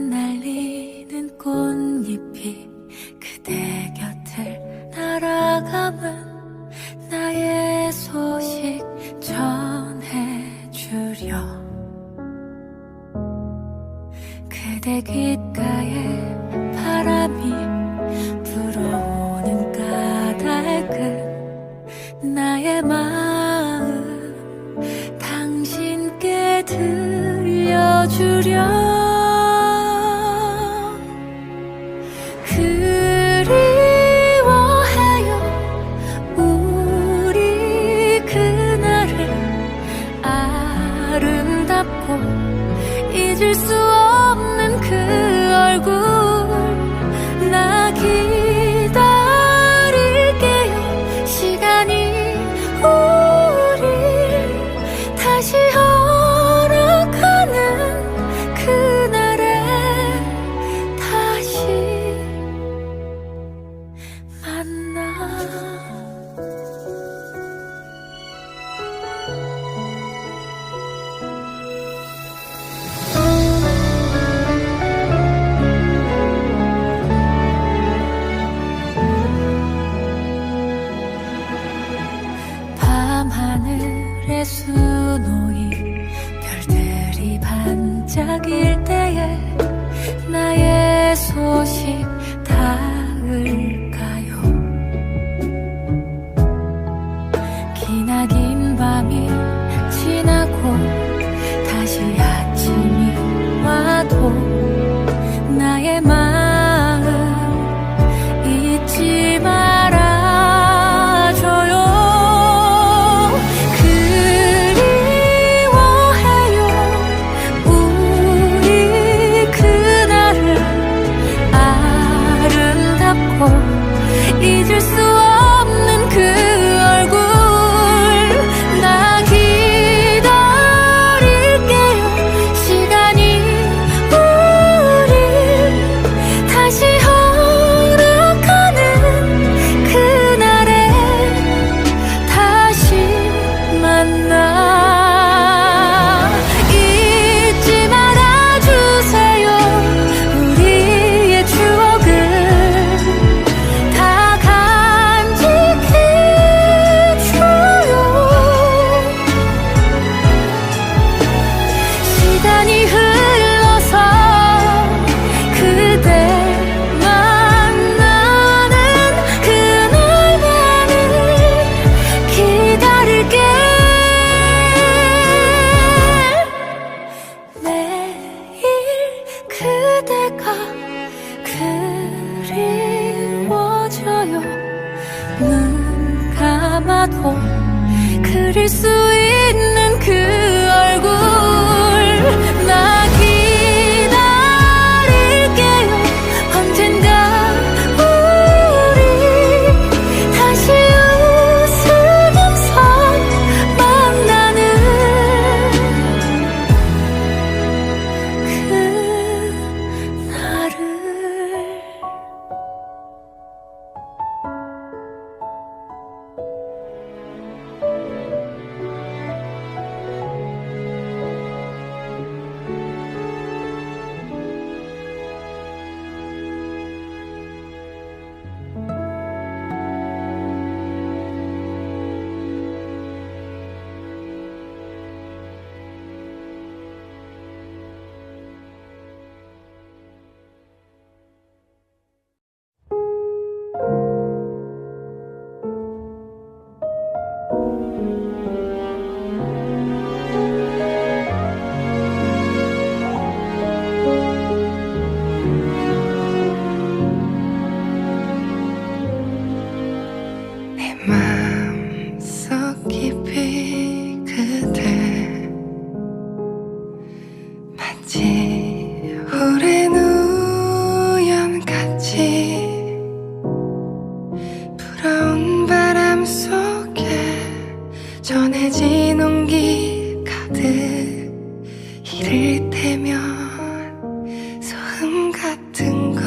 흩날리는 꽃잎이 그대 곁을 날아가면 들려주려 이를테면 소음 같은 거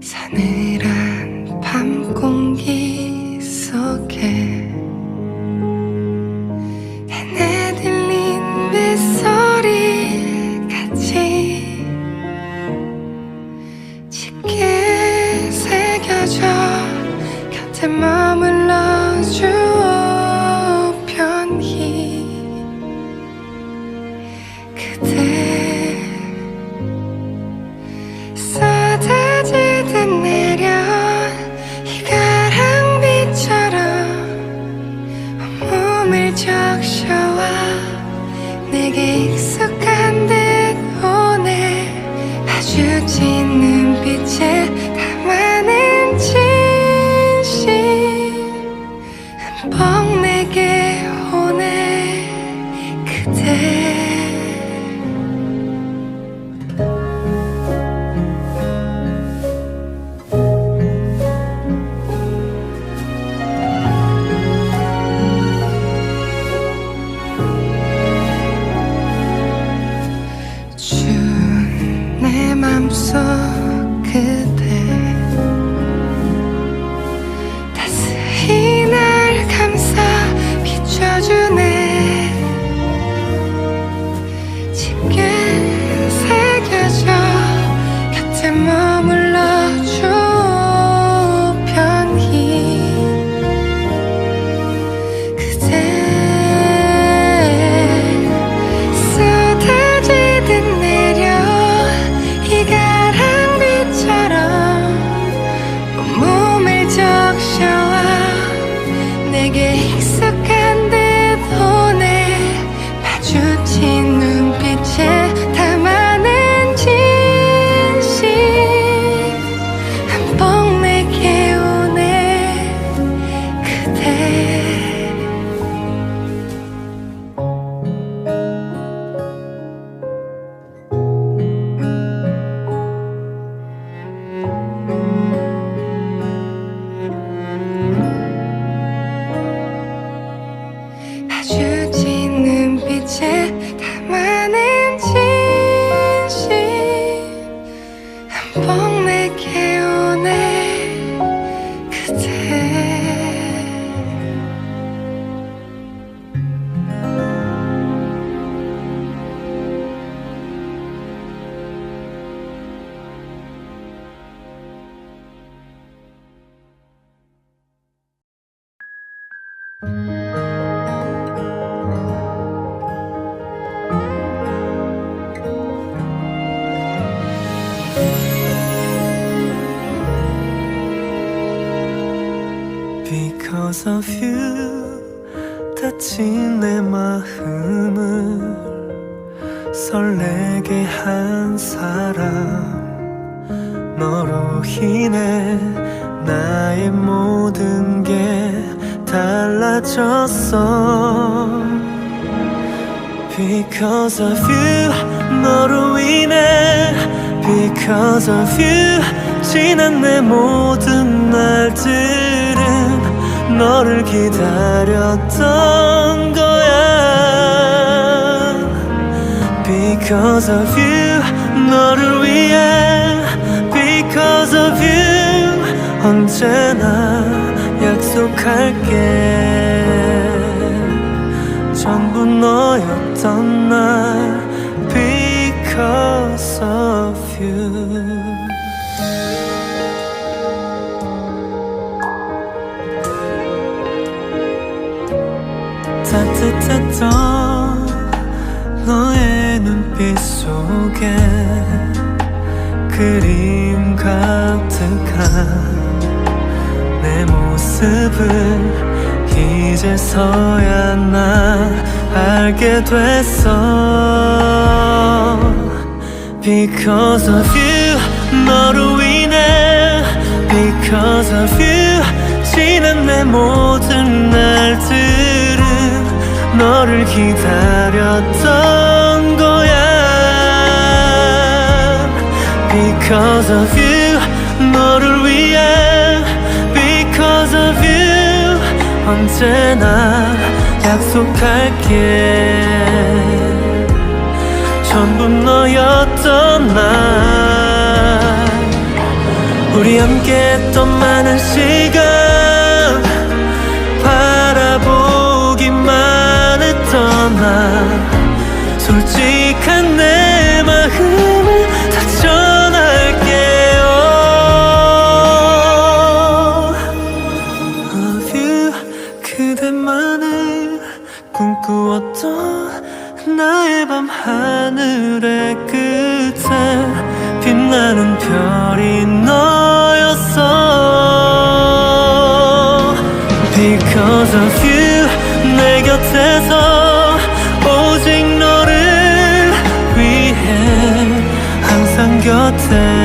사늘한 밤 공기 속에 해내들린 뱃소리 같이 짙게 새겨져 곁에 머물러 주어 적셔와 내게 익숙한 듯 오네. 마주친 눈 눈빛에 담아낸 진심 한 번 내게 오네 그대 Because of you 다친 내 마음을 설레게 한 사람. 너로 인해 나의 모든 게 달라졌어. Because of you 너로 인해 Because of you 지난 내 모든 날들은 너를 기다렸던 거야 Because of you 너를 위해 Because of you 언제나 약속할게 전부 너였던 날 Because of 따뜻했던 너의 눈빛 속에 그림 가득한 내 모습을 이제서야 나 알게 됐어. Because of you 너로 인해. Because of you 지난 내 모든 날들은 너를 기다렸던 거야. Because of you 너를 위해. Because of you 언제나 약속할게. 전부 너였던 날. 우리 함께 했던 많은 시간 솔직한 내 마음을 다 전할게요. Of you 그대만을 꿈꾸었던 나의 밤 하늘의 끝에 빛나는 별이 너였어. Because of you 내 곁에서 在